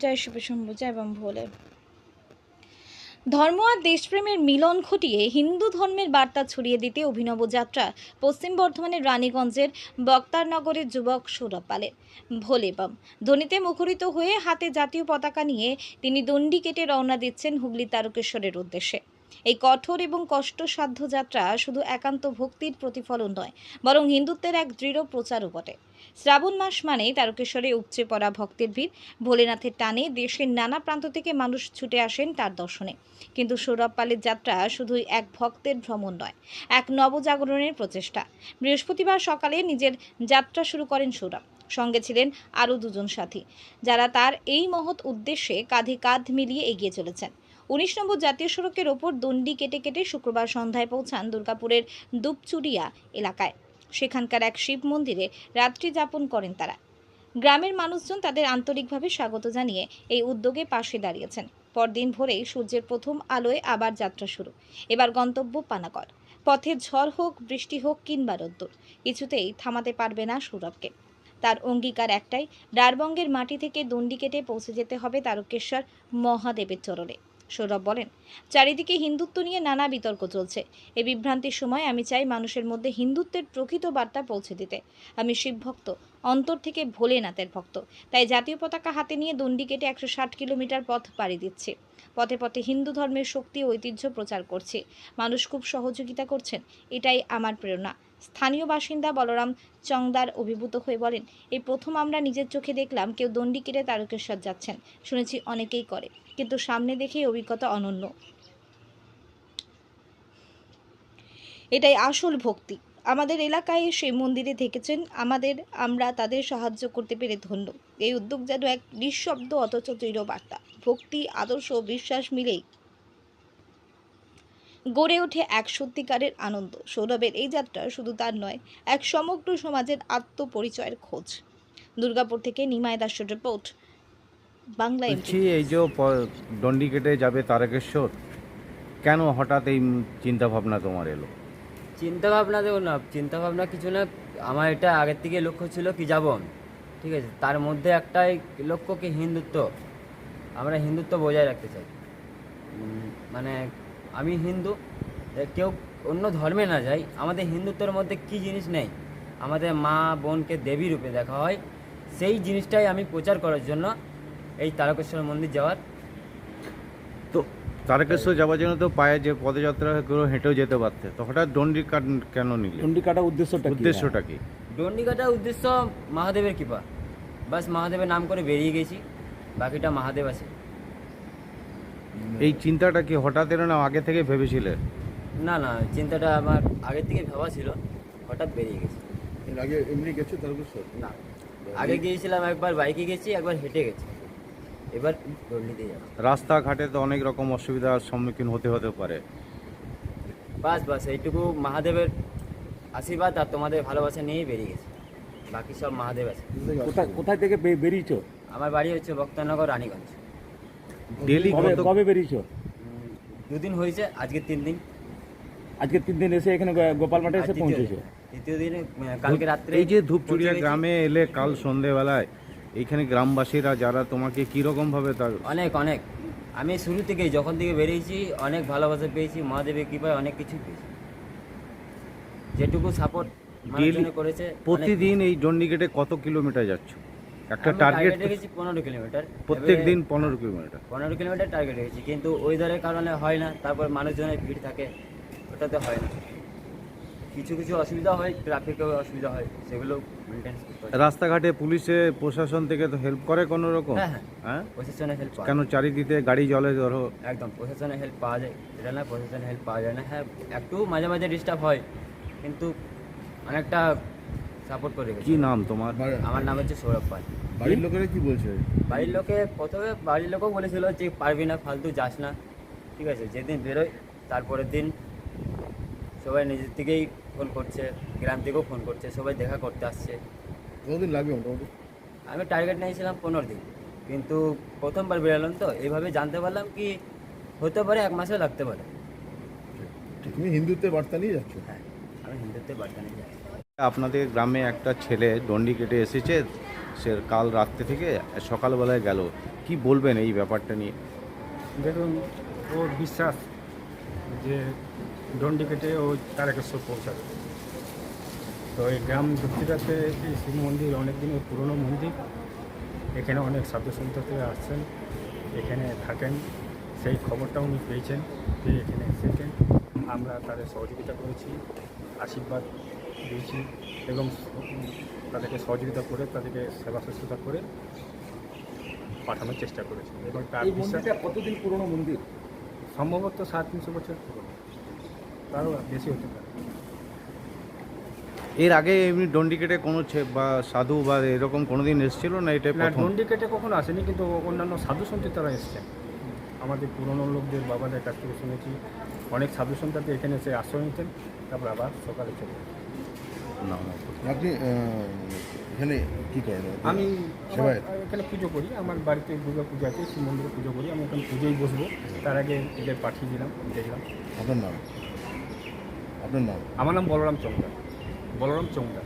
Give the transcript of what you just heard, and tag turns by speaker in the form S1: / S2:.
S1: জয় শিবশম্ভু জয় বাম ভোলে ধর্ম আর দেশপ্রেমের মিলন ঘটিয়ে হিন্দু ধর্মের বার্তা ছড়িয়ে দিতে অভিনব যাত্রা পশ্চিম বর্ধমানের রানীগঞ্জের বক্তারনগরের যুবক সৌরভ ভোলে বাম। ধ্বনিতে মুখরিত হয়ে হাতে জাতীয় পতাকা নিয়ে তিনি দণ্ডি কেটে রওনা দিচ্ছেন হুগলি তারকেশ্বরের উদ্দেশ্যে। এই কঠোর এবং কষ্টসাধ্য যাত্রা শুধু একান্ত ভক্তির প্রতিফলন নয়, বরং হিন্দুত্বের এক দৃঢ় প্রচারও বটে। শ্রাবণ মাস মানে তারকেশ্বরে উপচে পড়া ভক্তের ভিড়। ভোলেনাথের টানে দেশের নানা প্রান্ত থেকে মানুষ ছুটে আসেন তার দর্শনে। কিন্তু সৌরভ পালের যাত্রা শুধুই এক ভক্তের ভ্রমণ নয়, এক নবজাগরণের প্রচেষ্টা। বৃহস্পতিবার সকালে নিজের যাত্রা শুরু করেন সৌরভ। সঙ্গে ছিলেন আরও দুজন সাথী, যারা তার এই মহৎ উদ্দেশ্যে কাঁধে কাঁধ মিলিয়ে এগিয়ে চলেছেন। উনিশ নম্বর জাতীয় সড়কের ওপর দণ্ডি কেটে কেটে শুক্রবার সন্ধ্যায় পৌঁছান দুর্গাপুরের দুপচুরিয়া এলাকায়। সেখানকার এক শিব মন্দিরে রাত্রি যাপন করেন তারা। গ্রামের মানুষজন তাদের আন্তরিকভাবে স্বাগত জানিয়ে এই উদ্যোগে পাশে দাঁড়িয়েছেন। পরদিন ভোরেই সূর্যের প্রথম আলোয় আবার যাত্রা শুরু। এবার গন্তব্য পানাকর পথে ঝড় হোক, বৃষ্টি হোক কিংবা রোদ্দুর, কিছুতেই থামাতে পারবে না সৌরভকে। তার অঙ্গীকার একটাই, ডারবঙ্গের মাটি থেকে দণ্ডি কেটে পৌঁছে যেতে হবে তারকেশ্বর মহাদেবের চরণে। সৌরভ বলেন, চারিদিকে হিন্দুত্ব নিয়ে নানা বিতর্ক চলছে। এই বিভ্রান্তির সময় আমি চাই মানুষের মধ্যে হিন্দুত্বের প্রকৃত বার্তা পৌঁছে দিতে। আমি শিবভক্ত অন্তর থেকে ভোলেনাথের ভক্ত। তাই জাতীয় পতাকা হাতে নিয়ে দণ্ডি কেটে একশো ষাট কিলোমিটার পথ পাড়ি দিচ্ছে। পথে পথে হিন্দু ধর্মের শক্তি ঐতিহ্য প্রচার করছে। মানুষ খুব সহযোগিতা করছেন, এটাই আমার প্রেরণা। স্থানীয় বাসিন্দা বলরাম চংদার অভিভূত হয়ে বলেন, এই প্রথম আমরা নিজের চোখে দেখলাম কেউ দণ্ডি কেটে তারকেশ্বর যাচ্ছেন। শুনেছি অনেকেই করে, কিন্তু সামনে দেখেই অভিজ্ঞতা অনন্য। এটাই আসল ভক্তি। আমাদের এলাকায় সেই মন্দিরে থেকেছেন আমাদের, আমরা তাদের সাহায্য করতে পেরে ধন্য। এই উদ্যোগ যেন এক নিঃশব্দ অথচ দৃঢ় বার্তা। ভক্তি, আদর্শ, বিশ্বাস মিলেই গড়ে ওঠে এক সত্যিকারের আনন্দ। সৌরভের এই যাত্রা শুধু তার নয় এক সমগ্র সমাজের আত্মপরিচয়ের খোঁজ। দুর্গাপুর থেকে নিমায় দাসের রিপোর্ট বাংলা
S2: বলছি এই যে দণ্ডি কেটে যাবে তারকেশ্বর কেন হঠাৎ এই চিন্তা ভাবনা তোমার এলো?
S3: চিন্তা ভাবনা দেবো না চিন্তা ভাবনা কিছু না আমার এটা আগের থেকে লক্ষ্য ছিল কি যাব ঠিক আছে? তার মধ্যে একটাই লক্ষ্য কি হিন্দুত্ব? আমরা হিন্দুত্ব বজায় রাখতে চাই। মানে আমি হিন্দু কেউ অন্য ধর্মে না যাই আমাদের হিন্দুত্বের মধ্যে কি জিনিস নেই? আমাদের মা বোনকে দেবী রূপে দেখা হয়। সেই জিনিসটাই আমি প্রচার করার জন্য এই তারকেশ্বর মন্দির যাওয়ার
S2: তো তারকেশ্বর যাওয়ার জন্য তো পায়ে যে পদযাত্রা করে হেঁটেও যেতে পারতে। তো হঠাৎ দণ্ডি কাট কেন নিলে?
S4: চণ্ডী কাটা উদ্দেশ্যটা
S2: উদ্দেশ্যটা কি?
S3: দণ্ডি কাটার উদ্দেশ্য মহাদেবের কৃপা। বাস মহাদেবের নাম করে বেরিয়ে গেছি বাকিটা মহাদেব আছে।
S2: এই চিন্তাটা কি হঠাৎ এলো না আগে থেকে ভেবেছিলে?
S3: না না চিন্তাটা আমার আগের থেকে ভাবা ছিল হঠাৎ বেরিয়ে গেছে।
S4: এর আগে এমনি গেছো তারকেশ্বর
S3: না আগে গিয়েছিলাম একবার বাইকে গেছি একবার হেঁটে গেছি। এবার দণ্ডিতে যাব।
S2: রাস্তাঘাটে তো অনেক রকম অসুবিধার সম্মুখীন হতে হতে পারে।
S3: বাস বাস এইটুকু মহাদেবের আশীর্বাদ আর তোমাদের ভালোবাসা নিয়েই বেরিয়ে গেছি। বাকি সব মহাদেব আছে।
S4: কোথায় কোথায় থেকে বেরিয়েছো?
S3: আমার বাড়ি হচ্ছে ভক্তনগর রানীগঞ্জ।
S2: ডেলি
S4: কবে বেরিয়েছো?
S3: দুদিন হয়েছে আজকে তিন দিন।
S4: আজকে তিন দিন এসে এখানে গোপাল মাঠে এসে
S3: দ্বিতীয়
S4: পৌঁছেছো?
S3: দ্বিতীয় দিনে কালকে রাত্রে
S2: এই যে ধূপচুড়িয়া গ্রামে এলে কাল সন্ধেবেলায় এইখানে গ্রামবাসীরা যারা তোমাকে কীরকম ভাবে তার
S3: অনেক অনেক। আমি শুরু থেকেই যখন থেকে বেরিয়েছি অনেক ভালোবাসা পেয়েছি মহাদেবের কৃপায় অনেক কিছু পেয়েছি। যেটুকু সাপোর্ট করেছে
S2: প্রতিদিন এই কেটে কত কিলোমিটার যাচ্ছ? একটা টার্গেট
S3: রেখেছি পনেরো কিলোমিটার
S2: প্রত্যেক দিন পনেরো কিলোমিটার
S3: পনেরো কিলোমিটার টার্গেট রেখেছি কিন্তু ওয়েদারের কারণে হয় না তারপর মানুষজনের ভিড় থাকে ওটাতে হয় না। কিছু কিছু অসুবিধা হয় ট্রাফিকের অসুবিধা হয় সেগুলো মেনটেন করতে হয়।
S2: রাস্তাঘাটে পুলিশে প্রশাসন থেকে তো হেল্প করে কোনো রকম?
S3: হ্যাঁ হ্যাঁ
S2: হ্যাঁ?
S3: প্রশাসনের হেল্প
S2: কেন চারিদিকে গাড়ি জলে ধরো?
S3: একদম প্রশাসনের হেল্প পাওয়া যায় এটা না প্রশাসনের হেল্প পাওয়া যায় না। হ্যাঁ একটু মাঝে মাঝে ডিস্টার্ব হয় কিন্তু অনেকটা সাপোর্ট করে
S2: কি
S3: গেছে
S2: নাম তোমার?
S3: আমার নাম হচ্ছে সৌরভ পাল।
S4: বাড়ির লোকেরা কি বলছে?
S3: বাড়ির লোকে প্রথমে বাড়ির লোকও বলেছিল যে পারবি না ফালতু যাস না। ঠিক আছে যেদিন বেরোয় তারপরের দিন সবাই নিজের থেকেই ফোন করছে গ্রাম থেকেও ফোন করছে সবাই দেখা করতে আসছে।
S4: কতদিন লাগবে মোটামুটি?
S3: আমি টার্গেট নিয়েছিলাম পনেরো দিন। কিন্তু প্রথমবার বেরোলাম তো এইভাবে জানতে পারলাম কি হতে পারে এক মাসও লাগতে পারে।
S4: তুমি হিন্দুত্বের বার্তা নিয়ে যাচ্ছ?
S3: হ্যাঁ আমি হিন্দুত্বে বার্তা নিয়ে যাই
S2: আপনাদের গ্রামে একটা ছেলে দণ্ডি কেটে এসেছে, সে কাল রাত্রে থেকে সকালবেলায় গেল। কি বলবেন এই ব্যাপারটা নিয়ে?
S5: দেখুন, ওর বিশ্বাস যে ডন্ডি কেটে ও তারকেশ্বর পৌঁছাবে। তো এই গ্রাম দক্ষিণাতে এই শিব মন্দির অনেক দিনের পুরনো মন্দির। এখানে অনেক সাধু সন্ত আসছেন, এখানে থাকেন, সেই খবরটা উনি পেয়েছেন, যে এখানে এসেছেন। আমরা তাদের সহযোগিতা করেছি, আশীর্বাদ দিয়েছি এবং তাদেরকে সহযোগিতা করে তাদেরকে সেবা শুশ্রূষা করে পাঠানোর চেষ্টা করেছি। এবং তার
S4: মন্দিরটা কতদিন পুরনো মন্দির?
S5: সম্ভবত সাড়ে তিনশো বছর পুরনো। তারও বেশি হতে পারে।
S2: এর আগে এমনি ডন্ডি কেটে কোনো ছে- বা সাধু বা এরকম কোনোদিন এসেছিল না এটাই
S5: না
S2: প্রথম?
S5: ডন্ডি কেটে কখনো আসেনি কিন্তু অন্যান্য সাধু সন্ত তারা এসছেন। আমাদের পুরনো লোকদের বাবাদের কাছ থেকে শুনেছি। অনেক সাধু সন্তানতে এখানে এসে আশ্রয় নিতেন তারপর আবার সকালে চলে যেতেন।
S2: না না।
S4: আপনি এখানে কি করেন?
S5: আমি এখানে পুজো করি আমার বাড়িতে দুর্গা পুজো আছে শিব মন্দিরে পুজো করি আমি এখানে পুজোই বসবো। তার আগে এদের পাঠিয়ে দিলাম দেখলাম।
S4: আপনার নাম? আপনার নাম?
S5: আমার নাম বলরাম চৌংদার বলরাম চৌংদার